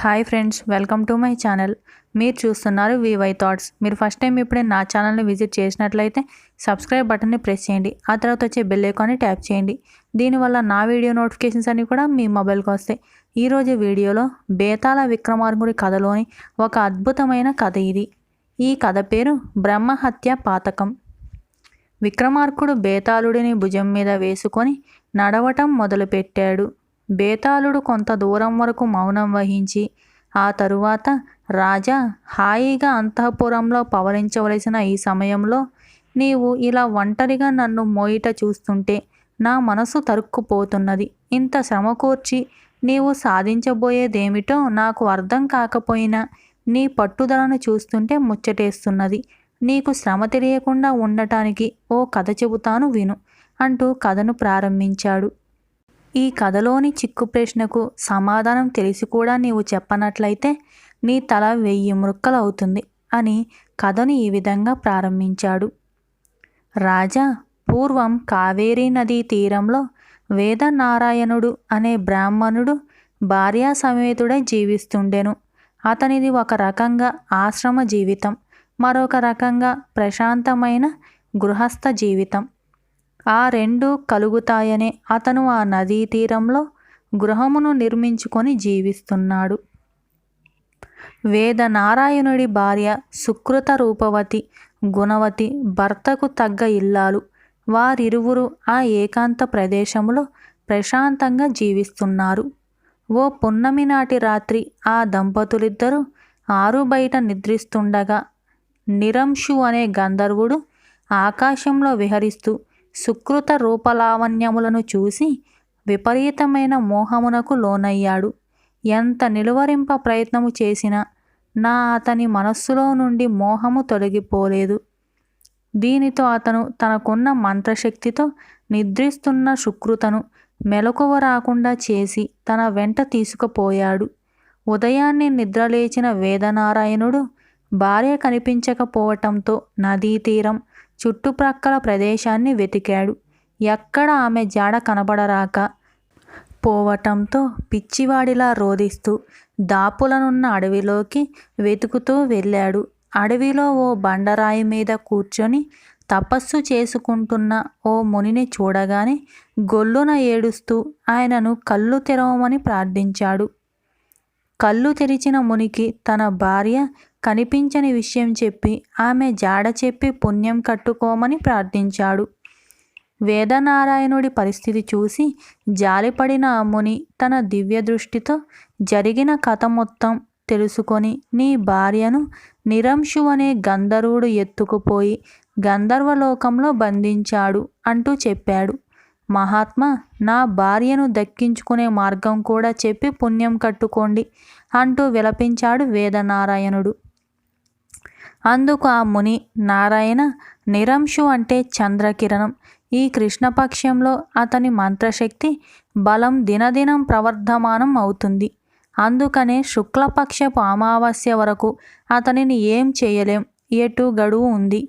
Hi friends welcome to my channel. మీరు చూస్తున్నారు VY thoughts మీరు ఫస్ట్ టైం ఇప్పుడే నా ఛానల్ని విజిట్ చేసినట్లయితే సబ్స్క్రైబ్ బటన్ని ప్రెస్ చేయండి. ఆ తర్వాత వచ్చే బెల్ ఐకాన్ని ట్యాప్ చేయండి. దీనివల్ల నా వీడియో నోటిఫికేషన్స్ అన్నీ కూడా మీ మొబైల్కి వస్తాయి. ఈరోజు వీడియోలో బేతాళ విక్రమార్కుడి కథలోని ఒక అద్భుతమైన కథ ఇది. ఈ కథ పేరు బ్రహ్మహత్య పాతకం. విక్రమార్కుడు బేతాళుడిని భుజం మీద వేసుకొని నడవటం మొదలుపెట్టాడు. బేతాళుడు కొంత దూరం వరకు మౌనం వహించి ఆ తరువాత రాజా హాయిగా అంతఃపురంలో పవలించవలసిన ఈ సమయంలో నీవు ఇలా ఒంటరిగా నన్ను మోయిట చూస్తుంటే నా మనసు తరుక్కుపోతున్నది. ఇంత శ్రమ కూర్చి నీవు సాధించబోయేదేమిటో నాకు అర్థం కాకపోయినా నీ పట్టుదలను చూస్తుంటే ముచ్చటేస్తున్నది. నీకు శ్రమ తెలియకుండా ఉండటానికి ఓ కథ చెబుతాను విను అంటూ కథను ప్రారంభించాడు. ఈ కథలోని చిక్కు ప్రశ్నకు సమాధానం తెలిసి కూడా నీవు చెప్పనట్లయితే నీ తల వెయ్యి మృక్కలవుతుంది అని కథను ఈ విధంగా ప్రారంభించాడు. రాజా పూర్వం కావేరీ నదీ తీరంలో వేదనారాయణుడు అనే బ్రాహ్మణుడు భార్యా సమేతుడై జీవిస్తుండెను. అతనిది ఒక రకంగా ఆశ్రమ జీవితం మరొక రకంగా ప్రశాంతమైన గృహస్థ జీవితం. ఆ రెండు కలుగుతాయనే అతను ఆ నదీ తీరంలో గృహమును నిర్మించుకొని జీవిస్తున్నాడు. వేదనారాయణుడి భార్య సుకృత రూపవతి గుణవతి భర్తకు తగ్గ ఇల్లాలు. వారిరువురు ఆ ఏకాంత ప్రదేశంలో ప్రశాంతంగా జీవిస్తున్నారు. ఓ పున్నమి నాటి రాత్రి ఆ దంపతులిద్దరూ ఆరు బయట నిద్రిస్తుండగా నిరంశు అనే గంధర్వుడు ఆకాశంలో విహరిస్తూ సుకృత రూపలావణ్యములను చూసి విపరీతమైన మోహమునకు లోనయ్యాడు. ఎంత నిలువరింప ప్రయత్నము చేసినా నా అతని మనస్సులో నుండి మోహము తొలగిపోలేదు. దీనితో అతను తనకున్న మంత్రశక్తితో నిద్రిస్తున్న సుకృతను మెలకువ రాకుండా చేసి తన వెంట తీసుకుపోయాడు. ఉదయాన్నే నిద్రలేచిన వేదనారాయణుడు భార్య కనిపించకపోవటంతో నదీ తీరం చుట్టుప్రక్కల ప్రదేశాన్ని వెతికాడు. ఎక్కడ ఆమె జాడ కనబడరాక పోవటంతో పిచ్చివాడిలా రోధిస్తూ దాపులనున్న అడవిలోకి వెతుకుతూ వెళ్ళాడు. అడవిలో ఓ బండరాయి మీద కూర్చొని తపస్సు చేసుకుంటున్న ఓ మునిని చూడగానే గొల్లున ఏడుస్తూ ఆయనను కళ్ళు తెరవమని ప్రార్థించాడు. కళ్ళు తెరిచిన మునికి తన భార్య కనిపించని విషయం చెప్పి ఆమె జాడ చెప్పి పుణ్యం కట్టుకోమని ప్రార్థించాడు. వేదనారాయణుడి పరిస్థితి చూసి జాలిపడిన ఆ ముని తన దివ్య దృష్టితో జరిగిన కథ మొత్తం తెలుసుకొని నీ భార్యను నిరంశు అనే గంధర్వుడు ఎత్తుకుపోయి గంధర్వలోకంలో బంధించాడు అంటూ చెప్పాడు. మహాత్మా నా భార్యను దక్కించుకునే మార్గం కూడా చెప్పి పుణ్యం కట్టుకోండి అంటూ విలపించాడు వేదనారాయణుడు. అందుకు ఆ ముని నారాయణ నిరంశు అంటే చంద్రకిరణం. ఈ కృష్ణపక్షంలో అతని మంత్రశక్తి బలం దినదినం ప్రవర్ధమానం అవుతుంది. అందుకనే శుక్లపక్షపు అమావాస్య వరకు అతనిని ఏం చేయలేం. ఎటు గడువు ఉంది.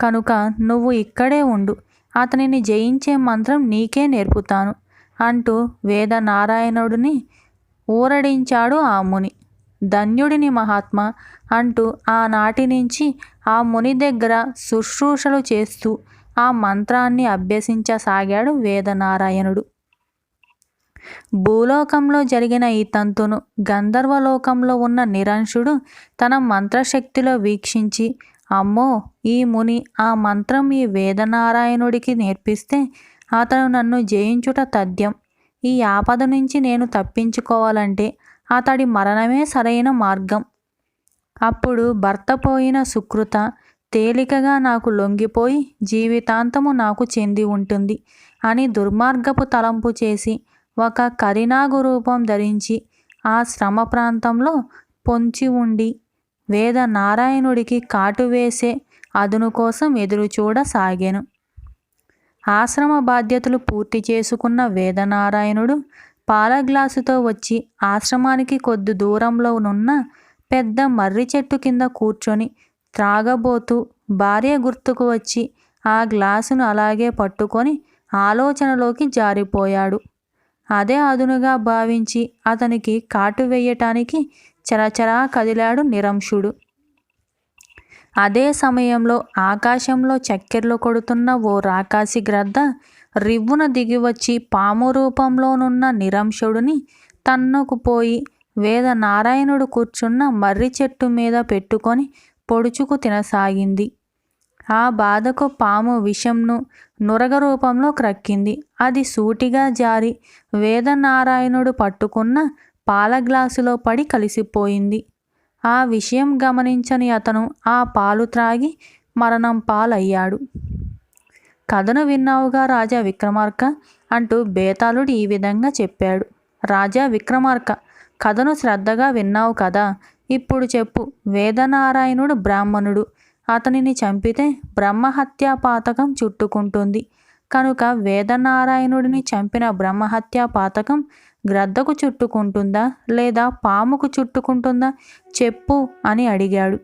కనుక నువ్వు ఇక్కడే ఉండు. అతనిని జయించే మంత్రం నీకే నేర్పుతాను అంటూ వేదనారాయణుడిని ఊరడించాడు ఆ ముని. ధన్యుడిని మహాత్మ అంటూ ఆనాటి నుంచి ఆ ముని దగ్గర శుశ్రూషలు చేస్తూ ఆ మంత్రాన్ని అభ్యసించసాగాడు వేదనారాయణుడు. భూలోకంలో జరిగిన ఈ తంతును గంధర్వలోకంలో ఉన్న నిరంశుడు తన మంత్రశక్తిలో వీక్షించి అమ్మో ఈ ముని ఆ మంత్రం ఈ వేదనారాయణుడికి నేర్పిస్తే అతను నన్ను జయించుట తథ్యం. ఈ ఆపద నుంచి నేను తప్పించుకోవాలంటే అతడి మరణమే సరైన మార్గం. అప్పుడు భర్త పోయిన సుకృత తేలికగా నాకు లొంగిపోయి జీవితాంతము నాకు చెంది ఉంటుంది అని దుర్మార్గపు తలంపు చేసి ఒక కరినాగు రూపం ధరించి ఆ శ్రమ ప్రాంతంలో పొంచి ఉండి వేద నారాయణుడికి కాటు వేసే అదును కోసం ఎదురుచూడసాగాను ఆశ్రమ బాధ్యతలు పూర్తి చేసుకున్న వేదనారాయణుడు పాల గ్లాసుతో వచ్చి ఆశ్రమానికి కొద్ది దూరంలో నున్న పెద్ద మర్రి చెట్టు కింద కూర్చొని త్రాగబోతూ భార్య గుర్తుకు వచ్చి ఆ గ్లాసును అలాగే పట్టుకొని ఆలోచనలోకి జారిపోయాడు. అదే అదునుగా భావించి అతనికి కాటు వేయటానికి చరచరా కదిలాడు నిరంశుడు. అదే సమయంలో ఆకాశంలో చక్కెర్లు కొడుతున్న ఓ రాకాసి గ్రద్ద రివ్వున దిగివచ్చి పాము రూపంలోనున్న నిరంశుడిని తన్నుకుపోయి వేద నారాయణుడు కూర్చున్న మర్రి చెట్టు మీద పెట్టుకొని పొడుచుకు తినసాగింది. ఆ బాధకు పాము విషంను నురగ రూపంలో క్రక్కింది. అది సూటిగా జారి వేదనారాయణుడు పట్టుకున్న పాల గ్లాసులో పడి కలిసిపోయింది. ఆ విషయం గమనించని అతను ఆ పాలు త్రాగి మరణం పాలయ్యాడు. కథను విన్నావుగా రాజా విక్రమార్క అంటూ బేతాళుడు ఈ విధంగా చెప్పాడు. రాజా విక్రమార్క కథను శ్రద్ధగా విన్నావు కదా. ఇప్పుడు చెప్పు. వేదనారాయణుడు బ్రాహ్మణుడు. అతనిని చంపితే బ్రహ్మహత్యా పాతకం చుట్టుకుంటుంది. కనుక వేదనారాయణుడిని చంపిన బ్రహ్మహత్యా పాతకం గ్రద్దకు చుట్టుకుంటుందా లేదా పాముకు చుట్టుకుంటుందా? చెప్పు అని అడిగాడు.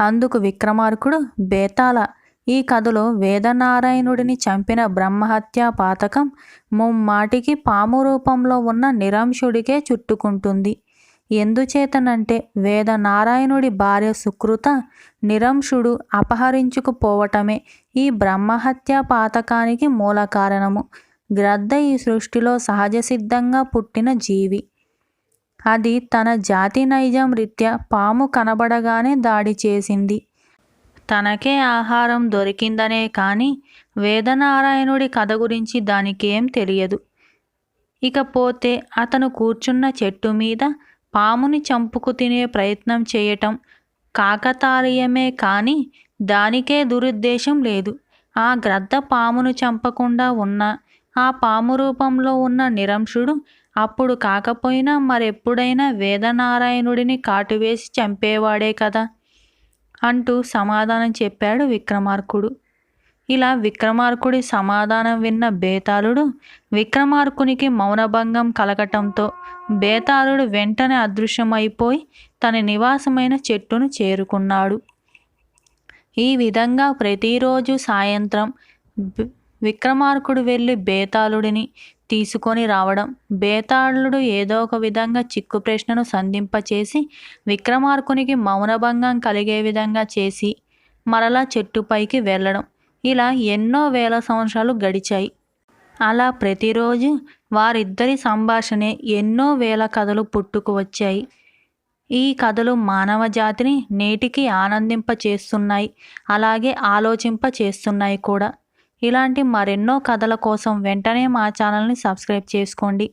అందుకు విక్రమార్కుడు బేతాల ఈ కథలో వేదనారాయణుడిని చంపిన బ్రహ్మహత్యా పాతకం ముమ్మాటికి పాము రూపంలో ఉన్న నిరంశుడికే చుట్టుకుంటుంది. ఎందుచేతనంటే వేదనారాయణుడి భార్య సుకృత నిరంశుడు అపహరించుకుపోవటమే ఈ బ్రహ్మహత్యా పాతకానికి మూల కారణము గ్రద్ద ఈ సృష్టిలో సహజ సిద్ధంగా పుట్టిన జీవి. అది తన జాతి నైజం రీత్యా పాము కనబడగానే దాడి చేసింది. తనకే ఆహారం దొరికిందనే కానీ వేదనారాయణుడి కథ గురించి దానికేం తెలియదు. ఇకపోతే అతను కూర్చున్న చెట్టు మీద పాముని చంపుకు తినే ప్రయత్నం చేయటం కాకతాళీయమే కానీ దానికే దురుద్దేశం లేదు. ఆ గ్రద్ద పామును చంపకుండా ఉన్న ఆ పాము రూపంలో ఉన్న నిరంశుడు అప్పుడు కాకపోయినా మరెప్పుడైనా వేదనారాయణుడిని కాటువేసి చంపేవాడే కదా అంటూ సమాధానం చెప్పాడు విక్రమార్కుడు. ఇలా విక్రమార్కుడి సమాధానం విన్న బేతాళుడు విక్రమార్కునికి మౌనభంగం కలగటంతో బేతాళుడు వెంటనే అదృశ్యమైపోయి తన నివాసమైన చెట్టును చేరుకున్నాడు. ఈ విధంగా ప్రతిరోజు సాయంత్రం విక్రమార్కుడు వెళ్ళి బేతాళుడిని తీసుకొని రావడం. బేతాళుడు ఏదో ఒక విధంగా చిక్కు ప్రశ్నను సంధింపచేసి విక్రమార్కునికి మౌనభంగం కలిగే విధంగా చేసి మరలా చెట్టుపైకి వెళ్ళడం. ఇలా ఎన్నో వేల సంవత్సరాలు గడిచాయి. అలా ప్రతిరోజు వారిద్దరి సంభాషణే ఎన్నో వేల కథలు పుట్టుకు వచ్చాయి. ఈ కథలు మానవ జాతిని నేటికి ఆనందింప చేస్తున్నాయి అలాగే ఆలోచింప చేస్తున్నాయి కూడా. ఇలాంటి మరెన్నో కథల కోసం వెంటనే మా ఛానల్ని సబ్స్క్రైబ్ చేసుకోండి.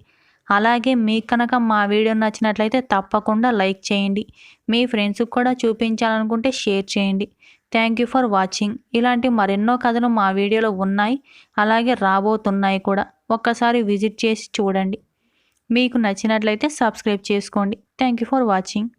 అలాగే మీకు కనుక మా వీడియో నచ్చినట్లయితే తప్పకుండా లైక్ చేయండి. మీ ఫ్రెండ్స్కి కూడా చూపించాలనుకుంటే షేర్ చేయండి. Thank you for watching. ఇలాంటి మరెన్నో కథలు మా వీడియోలో ఉన్నాయి. అలాగే రాబోతున్నాయి కూడా. ఒక్కసారి విజిట్ చేసి చూడండి. మీకు నచ్చినట్లయితే సబ్స్క్రైబ్ చేసుకోండి. Thank you for watching.